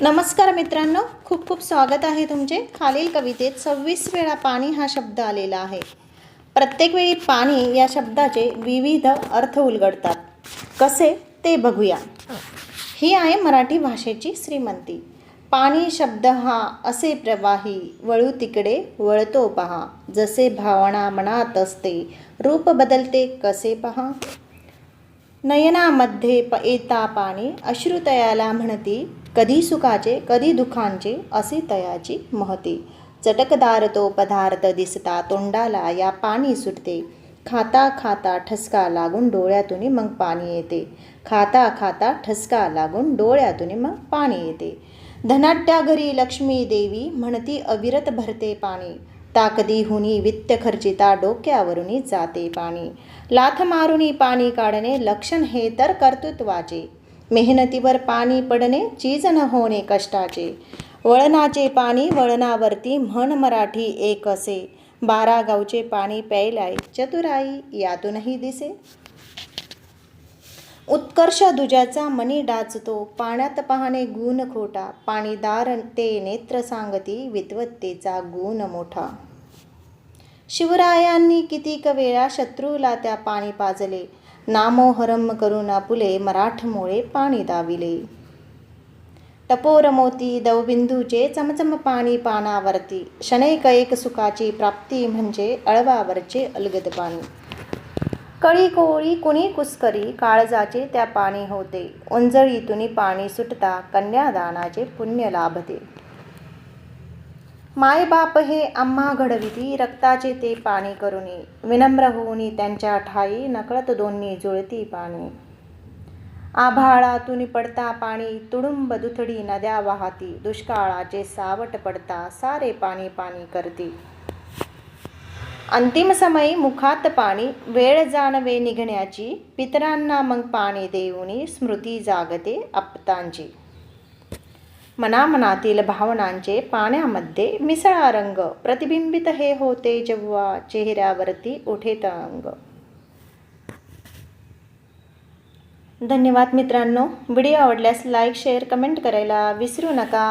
नमस्कार मित्रांनो खूप खूप स्वागत आहे तुमचे खालील कवितेत. सव्वीस वेळा पाणी हा शब्द आलेला आहे. प्रत्येक वेळी पाणी या शब्दाचे विविध अर्थ उलगडतात. कसे? ते बघूया. ही आहे मराठी भाषेची श्रीमंती. पाणी शब्द हा असे प्रवाही वळू तिकडे वळतो पहा. जसे भावना मनात असते रूप बदलते कसे पहा? नयनामध्ये प येता पाणी अश्रुतयाला म्हणती कधी सुखाचे कधी दुखांचे असे तयाची महती. चटकदार तो पदार्थ दिसता तोंडाला या पाणी सुटते. खाता खाता ठसका लागून डोळ्यातून मग पाणी येते. खाता खाता ठसका लागून डोळ्यातून मग पाणी येते. धनाट्या घरी लक्ष्मी देवी म्हणती अविरत भरते पाणी. ताकदी हुनी वित्त खर्चिता डोक्यावरुनी जाते पाणी. लाथ मारुनी पाणी काढणे लक्षण हे तर कर्तृत्वाचे. मेहनतीवर पाणी पडणे चीज न होणे कष्टाचे. वळणाचे पाणी वळणावरती म्हण मराठी एक असे. बारा गावचे पाणी प्यायलाय चतुराई यातूनही दिसे. उत्कर्ष दुजाचा मनी डाचतो पाण्यात पाहणे गुण खोटा पाणीदार ते नेत्र सांगती विद्वत्तेचा गुण मोठा. शिवरायांनी कितीक वेळा शत्रूला त्या पाणी पाजले नामोहरम करून आपुले मराठमोळे पाणी दाविले. टपोर मोती दवबिंदूचे चमचम पाणी पानावरती शनैक एक सुखाची प्राप्ती म्हणजे अळवावरचे अलगद पाणी. कळी कोळी कुणी कुस्करी काळजाचे त्या पाणी होते. उंजळीतून पाणी सुटता कन्यादानाचे पुण्य लाभते. मायबाप हे आम्हा घडविती रक्ताचे ते पाणी करुणी विनम्र होऊनी त्यांच्या ठाई नकळत दोन्ही जुळती पाणी. आभाळातून पडता पाणी तुडुंब दुथडी नद्या वाहती. दुष्काळाचे सावट पडता सारे पाणी पाणी करती. अंतिम समयी मुखात पाणी वेळ जाणवे निघण्याची पितरांना मग पाणी देऊनी स्मृती जागते आपतांची मनामनातील भावनांचे पाण्यामध्ये मिसळा रंग प्रतिबिंबित हे होते जेव्हा चेहऱ्यावरती उठे तरंग धन्यवाद मित्रांनो व्हिडिओ आवडल्यास लाईक शेअर कमेंट करायला विसरू नका